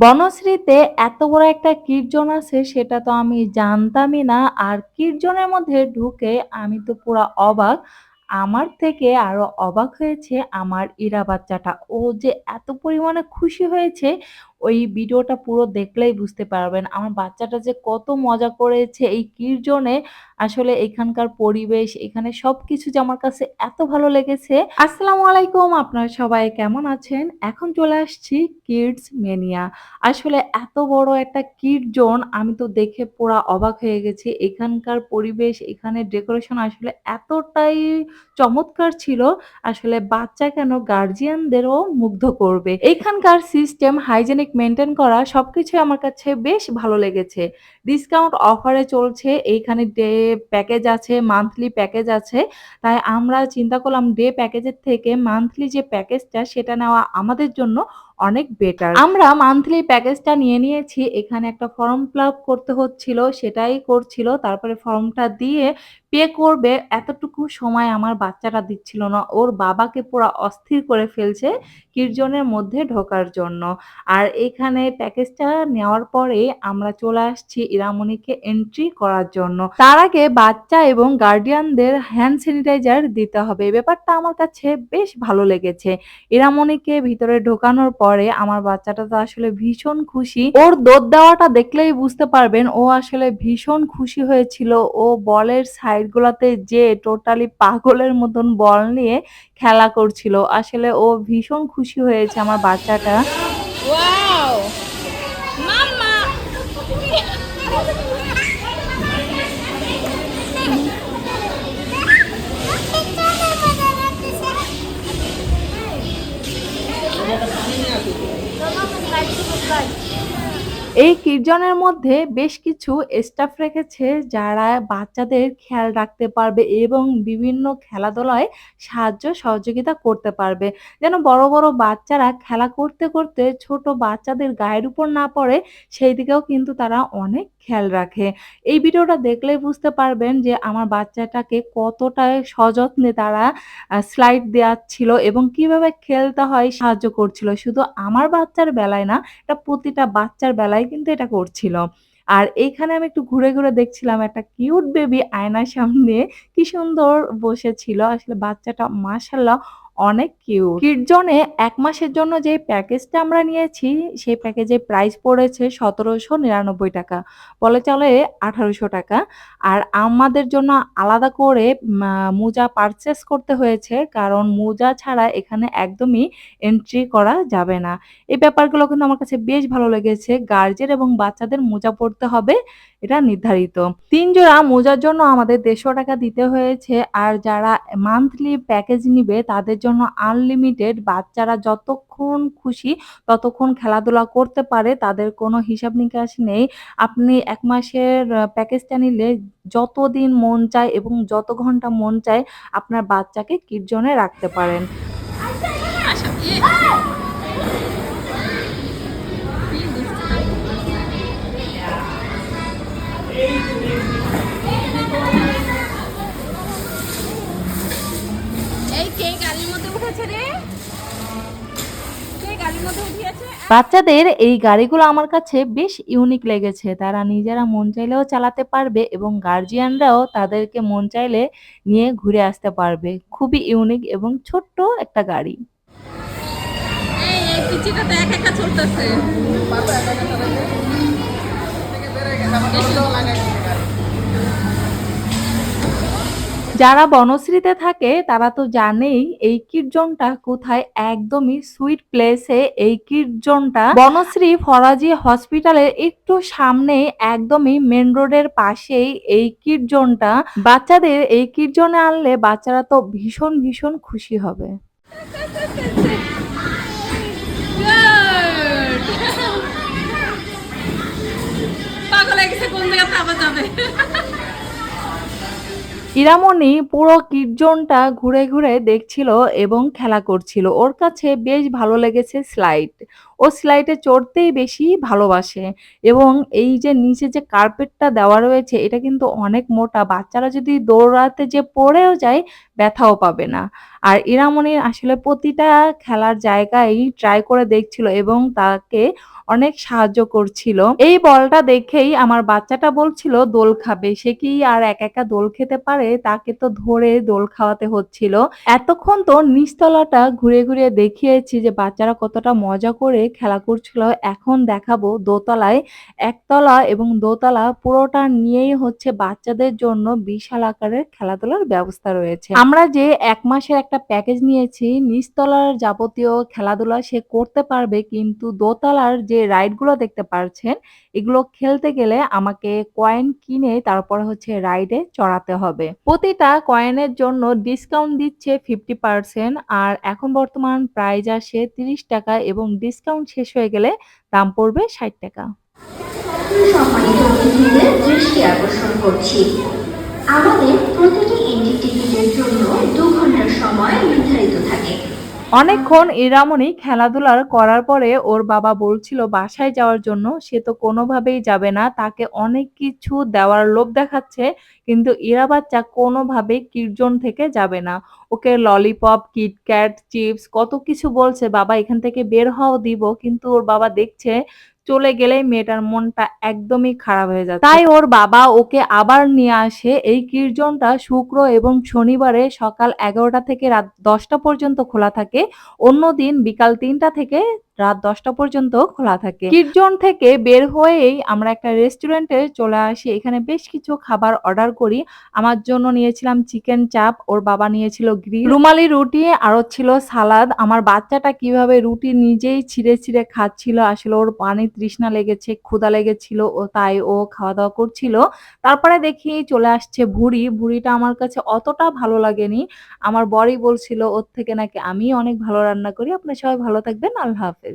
বনশ্রীতে এত বড় একটা কীর্জন আছে, সেটা তো আমি জানতামই না। আর কীর্জনের মধ্যে ঢুকে আমি তো পুরো অবাক। আমার থেকে আরও অবাক হয়েছে আমার ইরা বাচ্চাটা। ও যে এত পরিমাণে খুশি হয়েছে ওই ভিডিওটা পুরো দেখলেই বুঝতে পারবেন। আমার বাচ্চাটা যে কত মজা করেছে এই কীর্জনে আসলে এখানকার পরিবেশ, এখানে সবকিছু যে আমার কাছে এত ভালো লেগেছে। আসসালামু আলাইকুম আপনারা সবাই কেমন আছেন? এখন চলে আসছি কিডস মেনিয়া। আসলে এত বড় একটা কিড জোন আমি তো দেখে পুরা অবাক হয়ে গেছি। এখানকার পরিবেশ, এখানে ডেকোরেশন আসলে এতটাই চমৎকার ছিল, আসলে বাচ্চা কেন গার্জিয়ানদেরও মুগ্ধ করবে। এখানকার সিস্টেম, হাইজেনিক মেইনটেইন করা সবকিছু আমার কাছে বেশ ভালো লেগেছে। ডিসকাউন্ট অফারে চলছে। এইখানে ডে প্যাকেজ আছে, মান্থলি প্যাকেজ আছে। তাই আমরা চিন্তা করলাম ডে প্যাকেজের থেকে মান্থলি যে প্যাকেজটা সেটা নেওয়া আমাদের জন্য অনেক বেটার। আমরা মান্থলি প্যাকেজটা নিয়ে নিয়েছি। এখানে একটা ফর্ম ফিল আপ করতে হচ্ছিল, সেটাই করছিল। তারপরে ফর্মটা দিয়ে পে করবে এতটুকু সময় আমার বাচ্চাটা দিচ্ছিল না। ওর বাবাকে পুরো অস্থির করে ফেলছে কীর্জনের মধ্যে ঢোকার জন্য। আর এখানে প্যাকেজটা নেওয়ার পরে আমরা চলে আসছি ইরামণিকে এন্ট্রি করার জন্য। তার আগে বাচ্চা এবং গার্ডিয়ানদের হ্যান্ড স্যানিটাইজার দিতে হবে। ব্যাপারটা আমার কাছে বেশ ভালো লেগেছে। ইরামণিকে ভিতরে ঢোকানোর পরে আমার বাচ্চাটা তো আসলে ভীষণ খুশি। ওর দৌড় দেওয়াটা দেখলেই বুঝতে পারবেন ও আসলে ভীষণ খুশি হয়েছিল। ও বলের সাইড গুলাতে যেয়ে টোটালি পাগলের মতন বল নিয়ে খেলা করছিল। আসলে ও ভীষণ খুশি হয়েছে আমার বাচ্চাটা। Wow! Mama! এই কীর্জনের মধ্যে বেশ কিছু স্টাফ রেখেছে যারা বাচ্চাদের খেয়াল রাখতে পারবে এবং বিভিন্ন খেলাধুলায় সাহায্য সহযোগিতা করতে পারবে। যেন বড়, বড় বাচ্চারা খেলা করতে, করতে ছোট বাচ্চাদের গায়ের উপর না পড়ে সেই দিকেও কিন্তু তারা অনেক খেয়াল রাখে। এই ভিডিওটা দেখলেই বুঝতে পারবেন যে আমার বাচ্চাটাকে কতটা সযত্নে তারা স্লাইড দেয়াচ্ছিল এবং কীভাবে খেলতে হয় সাহায্য করছিল। শুধু আমার বাচ্চার বেলায় না, এটা প্রতিটা বাচ্চার বেলায় কিন্তু এটা করছিল। আর এইখানে আমি একটু ঘুরে, ঘুরে দেখছিলাম একটা কিউট বেবি আয়নার সামনে কি সুন্দর বসেছিল। আসলে বাচ্চাটা মাশাআল্লাহ অনেক কিউট। কিড জোনে ১ মাসের জন্য যে প্যাকেজটা আমরা নিয়েছি, সেই প্যাকেজের প্রাইস পড়েছে সতেরোশো নিরানব্বই টাকা বলে চলে ৳১৮০০ আর আমাদের জন্য আলাদা করে মোজা পারচেজ করতে হয়েছে। কারণ মোজা ছাড়া এখানে একদমই এন্ট্রি করা যাবে না। এই ব্যাপারগুলো কিন্তু আমার কাছে বেশ ভালো লেগেছে। গার্ডিয়ান এবং বাচ্চাদের মোজা পড়তে হবে এটা নির্ধারিত। ৩ জোড়া মোজার জন্য আমাদের ৳১৫০ দিতে হয়েছে। আর যারা মান্থলি প্যাকেজ নিবে তাদের জন্য আনলিমিটেড বাচ্চারা যতক্ষণ খুশি ততক্ষণ খেলাধুলা করতে পারে। তাদের কোনো হিসাব নিকাশ নেই। আপনি এক মাসের প্যাকেজটা নিলে যতদিন মন চায় এবং যত ঘণ্টা মন চায় আপনার বাচ্চাকে কীর্জনে জোনে রাখতে পারেন। বাচ্চাদের এই গাড়িগুলো আমার কাছে বেশ ইউনিক লেগেছে। তারা নিজেরা মন চাইলেও চালাতে পারবে এবং গার্ডিয়ানরাও তাদেরকে মন চাইলে নিয়ে ঘুরে আসতে পারবে। খুবই ইউনিক এবং ছোট্ট একটা গাড়ি। চলতেছে যারা বনশ্রীতে থাকে, তারা তো জানেই এই কীর্জনটা কোথায় একদমই সুইট প্লেসে। এই কীর্জনটা বনশ্রী ফরাজি হসপিটালের একটু সামনেই, একদমই মেন রোডের পাশেই এই কীর্জনটা। বাচ্চাদের এই কীর্জনে আনলে বাচ্চারা তো ভীষণ ভীষণ খুশি হবে। কোন আবার যাবে? ইরামণি পুরো কীর্জনটা ঘুরে, ঘুরে দেখছিল এবং খেলা করছিল। ওর কাছে বেশ ভালো লেগেছে স্লাইড। ও স্লাইডে চড়তেই বেশি ভালোবাসে এবং এই যে নিচে যে কার্পেটটা দেওয়া রয়েছে এটা কিন্তু অনেক মোটা। বাচ্চারা যদি দৌড়াতে যে পড়েও যায় ব্যথাও পাবে না। আর ইরামণি আসলে প্রতিটা খেলার জায়গায় ট্রাই করে দেখছিল এবং তাকে অনেক সাহায্য করছিল। এই বলটা দেখেই আমার বাচ্চাটা বলছিল, দোল খাবে। সে কি আর এক একা দোল খেতে পারে? তাকে তো ধরে দোল খাওয়াতে হচ্ছিল। এতক্ষণ তো নিচতলাটা ঘুরে ঘুরে দেখিয়েছি যে বাচ্চারা কতটা মজা করে খেলা করছিল। এখন দেখাবো দোতলায় একতলা এবং দোতলা পুরোটা নিয়েই হচ্ছে বাচ্চাদের জন্য বিশাল আকারের খেলাধুলার ব্যবস্থা রয়েছে। আমরা যে এক মাসের একটা প্যাকেজ নিয়েছি, নিচতলার যাবতীয় খেলাধুলা সে করতে পারবে, কিন্তু দোতলার যে রাইডগুলো দেখতে পারছেন, এগুলো খেলতে গেলে আমাকে কয়েন কিনে তারপর হচ্ছে রাইডে চড়াতে হবে। প্রতিটা কয়েনের জন্য ডিসকাউন্ট দিচ্ছে ফিফটি পার্সেন্ট আর এখন বর্তমান প্রাইজ আসে তিরিশ টাকা এবং ডিসকাউন্ট শেষ হয়ে গেলে দাম পড়বে ষাট টাকা। সম্মানিত অতিথিদের দৃষ্টি আকর্ষণ করছি। আমাদের প্রতিটি অনেকক্ষণ ইরামণি খেলাধুলার করার পরে ওর বাবা বলছিল, বাসায় যাওয়ার জন্য সে তো কোনোভাবেই যাবে না, তাকে অনেক কিছু দেওয়ার লোভ দেখাচ্ছে, কিন্তু ইরা বাচ্চা কোনোভাবে কির্জন থেকে যাবে না। ওকে ললিপপ, কিটক্যাট, চিপস কত কিছু বলছে, বাবা এখান থেকে বের হওয়া দিব। কিন্তু ওর বাবা দেখছে চলে গেলেই মেয়েটার মনটা একদমই খারাপ হয়ে যায় তাই ওর বাবা ওকে আবার নিয়ে আসে। এই কীর্জনটা শুক্র এবং শনিবারে সকাল এগারোটা থেকে রাত দশটা পর্যন্ত খোলা থাকে। অন্যদিন বিকাল তিনটা থেকে রাত দশটা পর্যন্ত খোলা থাকে। কীর্জন থেকে বের হয়েই আমরা একটা রেস্টুরেন্টে চলে আসি। এখানে বেশ কিছু খাবার অর্ডার করি। আমার জন্য নিয়েছিলাম চিকেন চাপ ওর বাবা নিয়েছিল গ্রিল রুমালি রুটি আরও ছিল সালাদ। আমার বাচ্চাটা কীভাবে রুটি নিজেই ছিঁড়ে ছিঁড়ে খাচ্ছিল, আসলে ওর পানি তৃষ্ণা লেগেছে ক্ষুদা লেগেছিল, ও তাই ও খাওয়া দাওয়া করছিল। তারপরে দেখি চলে আসছে ভুড়ি। ভুড়িটা আমার কাছে অতটা ভালো লাগেনি। আমার বরই বলছিল, ওর থেকে নাকি আমি অনেক ভালো রান্না করি। আপনার সবাই ভালো থাকবেন। আল্লাহ হাফেজ।